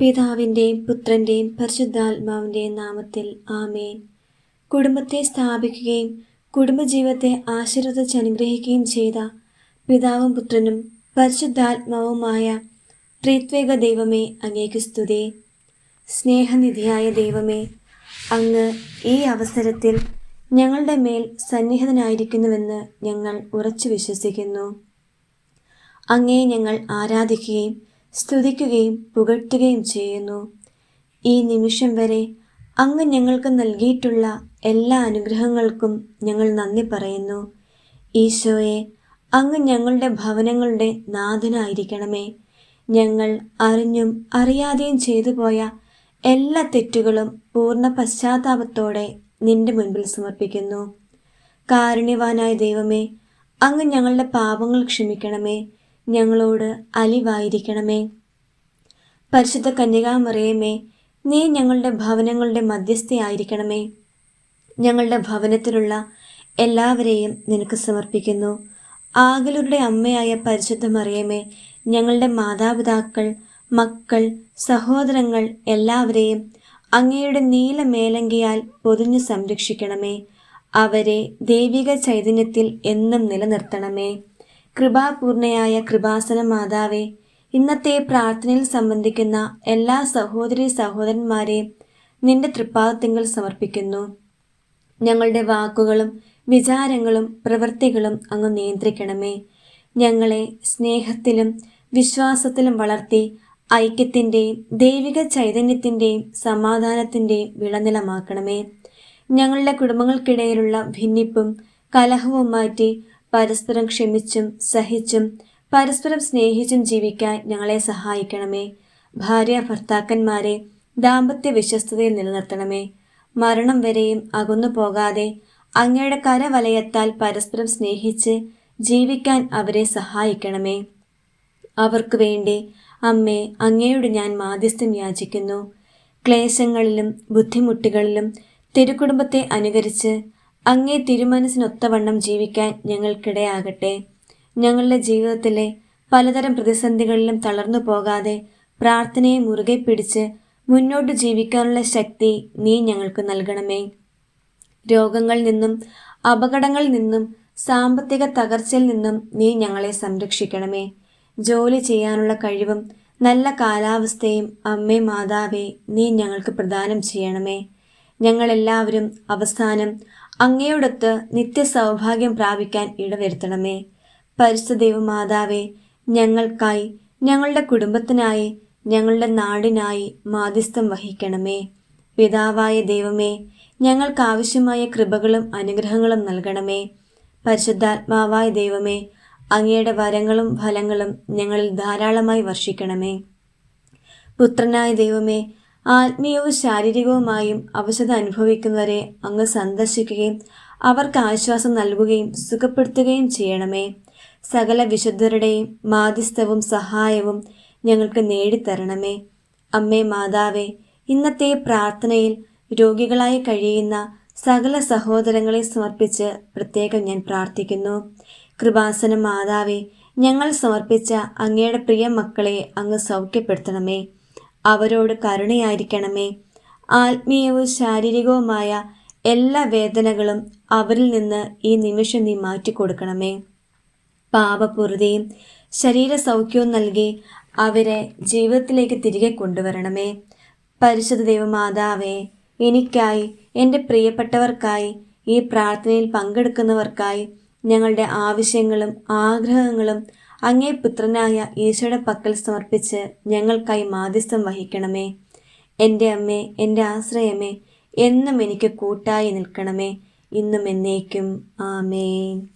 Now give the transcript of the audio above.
പിതാവിന്റെയും പുത്രന്റെയും പരിശുദ്ധാത്മാവിന്റെയും നാമത്തിൽ ആമേൻ. കുടുംബത്തെ സ്ഥാപിക്കുകയും കുടുംബജീവിതത്തെ ആശീർവദിച്ച് അനുഗ്രഹിക്കുകയും ചെയ്ത പിതാവും പുത്രനും പരിശുദ്ധാത്മാവുമായ ത്രിത്വേക ദൈവമേ അങ്ങേക്ക് സ്തുതി. സ്നേഹനിധിയായ ദൈവമേ അങ്ങ് ഈ അവസരത്തിൽ ഞങ്ങളുടെ മേൽ സന്നിഹിതനായിരിക്കുന്നുവെന്ന് ഞങ്ങൾ ഉറച്ചു വിശ്വസിക്കുന്നു. അങ്ങേ ഞങ്ങൾ ആരാധിക്കുകയും സ്തുതിക്കുകയും പുകഴ്ത്തുകയും ചെയ്യുന്നു. ഈ നിമിഷം വരെ അങ്ങ് ഞങ്ങൾക്ക് നൽകിയിട്ടുള്ള എല്ലാ അനുഗ്രഹങ്ങൾക്കും ഞങ്ങൾ നന്ദി പറയുന്നു. ഈശോയെ അങ്ങ് ഞങ്ങളുടെ ഭവനങ്ങളുടെ നാഥനായിരിക്കണമേ. ഞങ്ങൾ അറിഞ്ഞും അറിയാതെയും ചെയ്തു പോയ എല്ലാ തെറ്റുകളും പൂർണ പശ്ചാത്താപത്തോടെ നിന്റെ മുൻപിൽ സമർപ്പിക്കുന്നു. കാരുണ്യവാനായ ദൈവമേ അങ്ങ് ഞങ്ങളുടെ പാപങ്ങൾ ക്ഷമിക്കണമേ. ഞങ്ങളോട് അലിവായിരിക്കണമേ. പരിശുദ്ധ കന്യകാമറിയമേ നീ ഞങ്ങളുടെ ഭവനങ്ങളുടെ മധ്യസ്ഥയായിരിക്കണമേ ഞങ്ങളുടെ ഭവനത്തിലുള്ള എല്ലാവരെയും നിനക്ക് സമർപ്പിക്കുന്നു. ആകലൂരുടെ അമ്മയായ പരിശുദ്ധ മറിയമേ ഞങ്ങളുടെ മാതാപിതാക്കൾ മക്കൾ സഹോദരങ്ങൾ എല്ലാവരെയും അങ്ങയുടെ നീല മേലങ്കിയാൽ പൊതിഞ്ഞു സംരക്ഷിക്കണമേ. അവരെ ദൈവിക ചൈതന്യത്തിൽ എന്നും നിലനിർത്തണമേ. കൃപാപൂർണയായ കൃപാസന മാതാവെ ഇന്നത്തെ പ്രാർത്ഥനയിൽ സംബന്ധിക്കുന്ന എല്ലാ സഹോദരി സഹോദരന്മാരെ നിന്റെ തൃപ്പാദത്തിങ്കൽ സമർപ്പിക്കുന്നു. ഞങ്ങളുടെ വാക്കുകളും വിചാരങ്ങളും പ്രവൃത്തികളും അങ്ങ് നിയന്ത്രിക്കണമേ. ഞങ്ങളെ സ്നേഹത്തിലും വിശ്വാസത്തിലും വളർത്തി ഐക്യത്തിന്റെയും ദൈവിക ചൈതന്യത്തിന്റെയും സമാധാനത്തിന്റെയും വിളനിലമാക്കണമേ. ഞങ്ങളുടെ കുടുംബങ്ങൾക്കിടയിലുള്ള ഭിന്നിപ്പും കലഹവും മാറ്റി പരസ്പരം ക്ഷമിച്ചും സഹിച്ചും പരസ്പരം സ്നേഹിച്ചും ജീവിക്കാൻ ഞങ്ങളെ സഹായിക്കണമേ. ഭാര്യ ഭർത്താക്കന്മാരെ ദാമ്പത്യ വിശ്വസ്തതയിൽ നിലനിർത്തണമേ. മരണം വരെയും അകന്നു പോകാതെ അങ്ങയുടെ കരവലയത്താൽ പരസ്പരം സ്നേഹിച്ച് ജീവിക്കാൻ അവരെ സഹായിക്കണമേ. അവർക്ക് വേണ്ടി അമ്മേ അങ്ങയോട് ഞാൻ മാധ്യസ്ഥം യാചിക്കുന്നു. ക്ലേശങ്ങളിലും ബുദ്ധിമുട്ടുകളിലും തിരുക്കുടുംബത്തെ അനുകരിച്ച് അങ്ങേ തിരുമനസിനൊത്തവണ്ണം ജീവിക്കാൻ ഞങ്ങൾക്കിടയാകട്ടെ. ഞങ്ങളുടെ ജീവിതത്തിലെ പലതരം പ്രതിസന്ധികളിലും തളർന്നു പോകാതെ പ്രാർത്ഥനയെ മുറുകെ പിടിച്ച് മുന്നോട്ട് ജീവിക്കാനുള്ള ശക്തി നീ ഞങ്ങൾക്ക് നൽകണമേ. രോഗങ്ങളിൽ നിന്നും അപകടങ്ങളിൽ നിന്നും സാമ്പത്തിക തകർച്ചയിൽ നിന്നും നീ ഞങ്ങളെ സംരക്ഷിക്കണമേ. ജോലി ചെയ്യാനുള്ള കഴിവും നല്ല കാലാവസ്ഥയും അമ്മേ മാതാവേ നീ ഞങ്ങൾക്ക് പ്രദാനം ചെയ്യണമേ. ഞങ്ങളെല്ലാവരും അവസാനം അങ്ങയോടൊത്ത് നിത്യസൗഭാഗ്യം പ്രാപിക്കാൻ ഇടവരുത്തണമേ. പരിശുദ്ധദേവ മാതാവേ ഞങ്ങൾക്കായി ഞങ്ങളുടെ കുടുംബത്തിനായി ഞങ്ങളുടെ നാടിനായി മാധ്യസ്ഥം വഹിക്കണമേ. പിതാവായ ദൈവമേ ഞങ്ങൾക്കാവശ്യമായ കൃപകളും അനുഗ്രഹങ്ങളും നൽകണമേ. പരിശുദ്ധാത്മാവായ ദൈവമേ അങ്ങയുടെ വരങ്ങളും ഫലങ്ങളും ഞങ്ങളിൽ ധാരാളമായി വർഷിക്കണമേ. പുത്രനായ ദൈവമേ ആത്മീയവും ശാരീരികവുമായും അവശത അനുഭവിക്കുന്നവരെ അങ്ങ് സന്ദർശിക്കുകയും അവർക്ക് ആശ്വാസം നൽകുകയും സുഖപ്പെടുത്തുകയും ചെയ്യണമേ. സകല വിശുദ്ധരുടെയും മാധ്യസ്ഥവും സഹായവും ഞങ്ങൾക്ക് നേടിത്തരണമേ. അമ്മേ മാതാവേ ഇന്നത്തെ പ്രാർത്ഥനയിൽ രോഗികളായി കഴിയുന്ന സകല സഹോദരങ്ങളെ സമർപ്പിച്ച് പ്രത്യേകം ഞാൻ പ്രാർത്ഥിക്കുന്നു. കൃപാസന മാതാവേ ഞങ്ങൾ സമർപ്പിച്ച അങ്ങയുടെ പ്രിയ മക്കളെ അങ്ങ് സൗഖ്യപ്പെടുത്തണമേ. അവരോട് കരുണയായിരിക്കണമേ. ആത്മീയവും ശാരീരികവുമായ എല്ലാ വേദനകളും അവരിൽ നിന്ന് ഈ നിമിഷം നീ മാറ്റിക്കൊടുക്കണമേ. ശരീര ശരീരസൗഖ്യവും നൽകി അവരെ ജീവിതത്തിലേക്ക് തിരികെ കൊണ്ടുവരണമേ. പരിശുദ്ധ ദൈവമാതാവേ എനിക്കായി എന്റെ പ്രിയപ്പെട്ടവർക്കായി ഈ പ്രാർത്ഥനയിൽ പങ്കെടുക്കുന്നവർക്കായി ഞങ്ങളുടെ ആവശ്യങ്ങളും ആഗ്രഹങ്ങളും അങ്ങേ പുത്രനായ ഈശോയുടെ പക്കൽ സമർപ്പിച്ച് ഞങ്ങൾക്കായി മാധ്യസ്ഥം വഹിക്കണമേ. എന്റെ അമ്മേ എന്റെ ആശ്രയമേ എന്നും എനിക്ക് കൂട്ടായി നിൽക്കണമേ. ഇന്നും എന്നേക്കും. ആമേൻ.